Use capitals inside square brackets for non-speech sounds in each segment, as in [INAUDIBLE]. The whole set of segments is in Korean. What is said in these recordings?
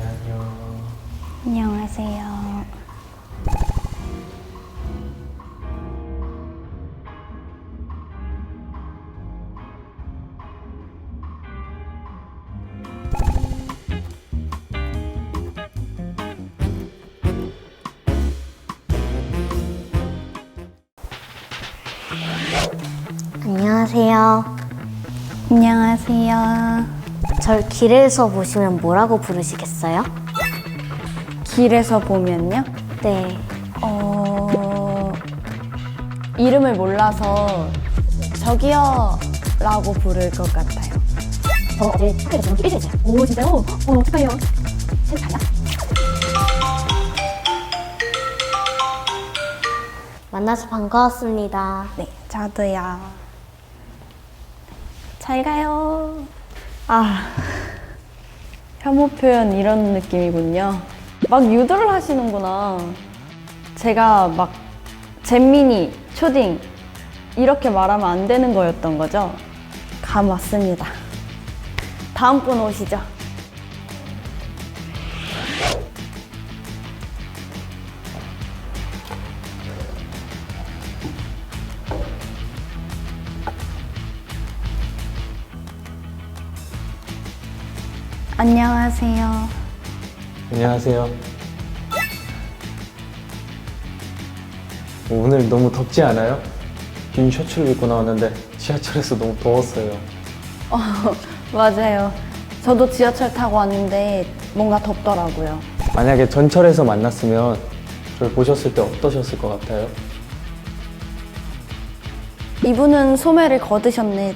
안녕. 안녕하세요. 안녕하세요. 안녕하세요. 절 길에서 보시면 뭐라고 부르시겠어요? 길에서 보면요? 네. 어... 이름을 몰라서 저기요 라고 부를 것 같아요. 저 어제 학교에서 너무 일주일째. 오 진짜요? 어 어떡해요? 새 자야? 만나서 반가웠습니다. 네, 저도요. 잘 가요. 아, 혐오 표현 이런 느낌이군요. 막 유도를 하시는구나. 제가 막 잼민이, 초딩 이렇게 말하면 안 되는 거였던 거죠? 감 왔습니다. 다음 분 오시죠. 안녕하세요. 안녕하세요. 오늘 너무 덥지 않아요? 긴 셔츠를 입고 나왔는데 지하철에서 너무 더웠어요. [LAUGHS] 맞아요. 저도 지하철 타고 왔는데 뭔가 덥더라고요. 만약에 전철에서 만났으면 저를 보셨을 때 어떠셨을 것 같아요? 이분은 소매를 거드셨네.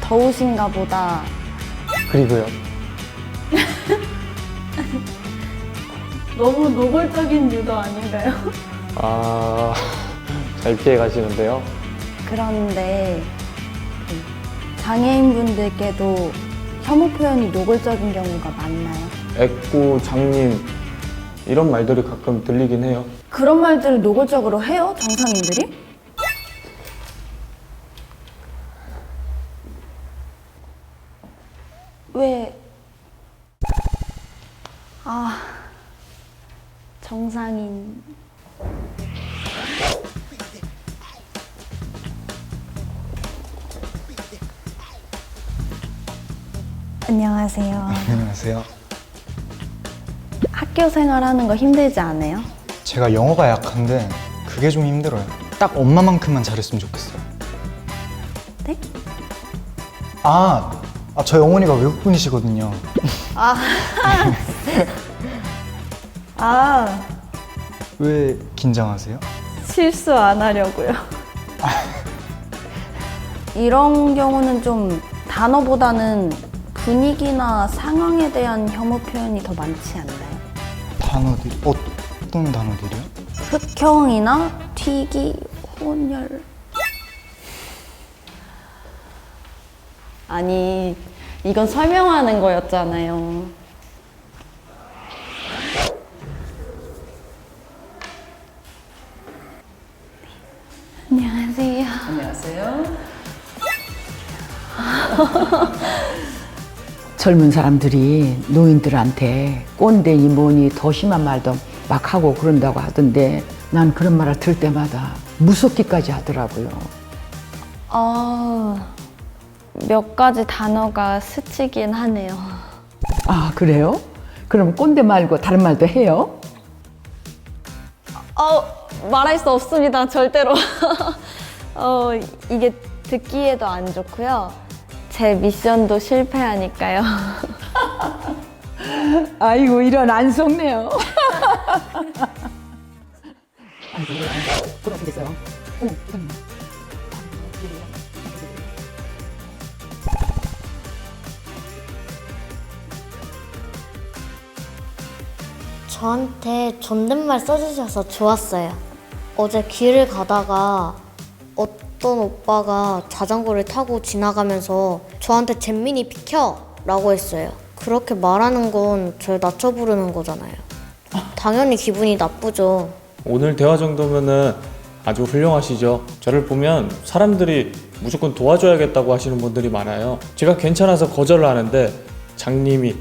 더우신가 보다. 그리고요. [LAUGHS] 너무 노골적인 유도 아닌가요? 아, 잘 피해 가시는데요. 그런데 그 장애인분들께도 혐오 표현이 노골적인 경우가 많나요? 애꾸, 장님, 이런 말들이 가끔 들리긴 해요. 그런 말들을 노골적으로 해요? 정상인들이? 왜? 아, 정상인. 안녕하세요. 안녕하세요. 학교 생활하는 거 힘들지 않아요? 제가 영어가 약한데 그게 좀 힘들어요. 딱 엄마만큼만 잘했으면 좋겠어요. 네? 아, 아 저희 어머니가 외국분이시거든요. [LAUGHS] 아, 왜 긴장하세요? 실수 안 하려고요. [LAUGHS] 이런 경우는 좀 단어보다는 분위기나 상황에 대한 혐오 표현이 더 많지 않나요? 단어들이 어떤 단어들이요? 흑형이나 튀기, 혼혈. 아니, 이건 설명하는 거였잖아요. 안녕하세요. [LAUGHS] 젊은 사람들이 노인들한테 꼰대니 뭐니 더 심한 말도 막 하고 그런다고 하던데 난 그런 말을 들을 때마다 무섭기까지 하더라고요. 어, 몇 가지 단어가 스치긴 하네요. 아, 그래요? 그럼 꼰대 말고 다른 말도 해요? 어, 말할 수 없습니다. 절대로. [LAUGHS] 어, 이게 듣기에도 안 좋고요. 제 미션도 실패하니까요. [LAUGHS] 아이고, 이런 안 속네요. [LAUGHS] 저한테 존댓말 써주셔서 좋았어요. 어제 길을 가다가 어떤 오빠가 자전거를 타고 지나가면서 저한테 잼민이 비켜! 라고 했어요. 그렇게 말하는 건 절 낮춰 부르는 거잖아요. 당연히 기분이 나쁘죠. 오늘 대화 정도면은 아주 훌륭하시죠. 저를 보면 사람들이 무조건 도와줘야겠다고 하시는 분들이 많아요. 제가 괜찮아서 거절을 하는데 장님이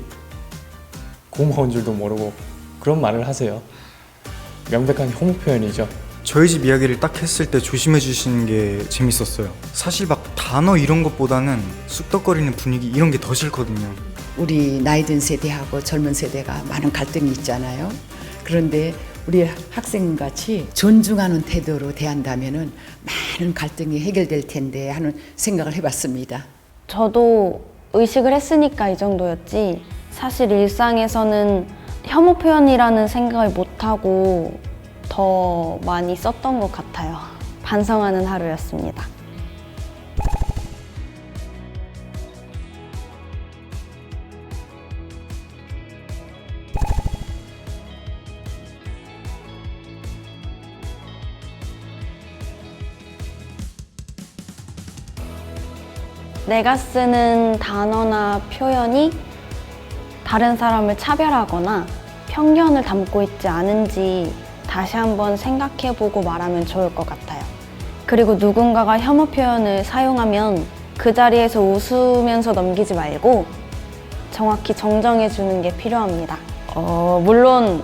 고마운 줄도 모르고 그런 말을 하세요. 명백한 혐오 표현이죠. 저희 집 이야기를 딱 했을 때 조심해 주시는 게 재밌었어요. 사실 막 단어 이런 것보다는 쑥덕거리는 분위기 이런 게 더 싫거든요. 우리 나이 든 세대하고 젊은 세대가 많은 갈등이 있잖아요. 그런데 우리 학생 같이 존중하는 태도로 대한다면은 많은 갈등이 해결될 텐데 하는 생각을 해봤습니다. 저도 의식을 했으니까 이 정도였지 사실 일상에서는 혐오 표현이라는 생각을 못하고 더 많이 썼던 것 같아요. 반성하는 하루였습니다. 내가 쓰는 단어나 표현이 다른 사람을 차별하거나 편견을 담고 있지 않은지 다시 한번 생각해보고 말하면 좋을 것 같아요. 그리고 누군가가 혐오 표현을 사용하면 그 자리에서 웃으면서 넘기지 말고 정확히 정정해 주는 게 필요합니다. 어, 물론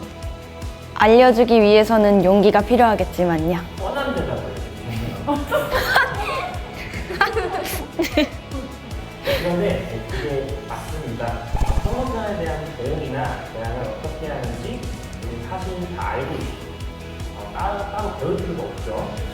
알려주기 위해서는 용기가 필요하겠지만요. 그런데 그게 맞습니다. 성원전에 대한 대응이나 대안을 어떻게 하는지 우리 사실 다 알고 있고 어, 따로, 따로 배울 필요가 없죠.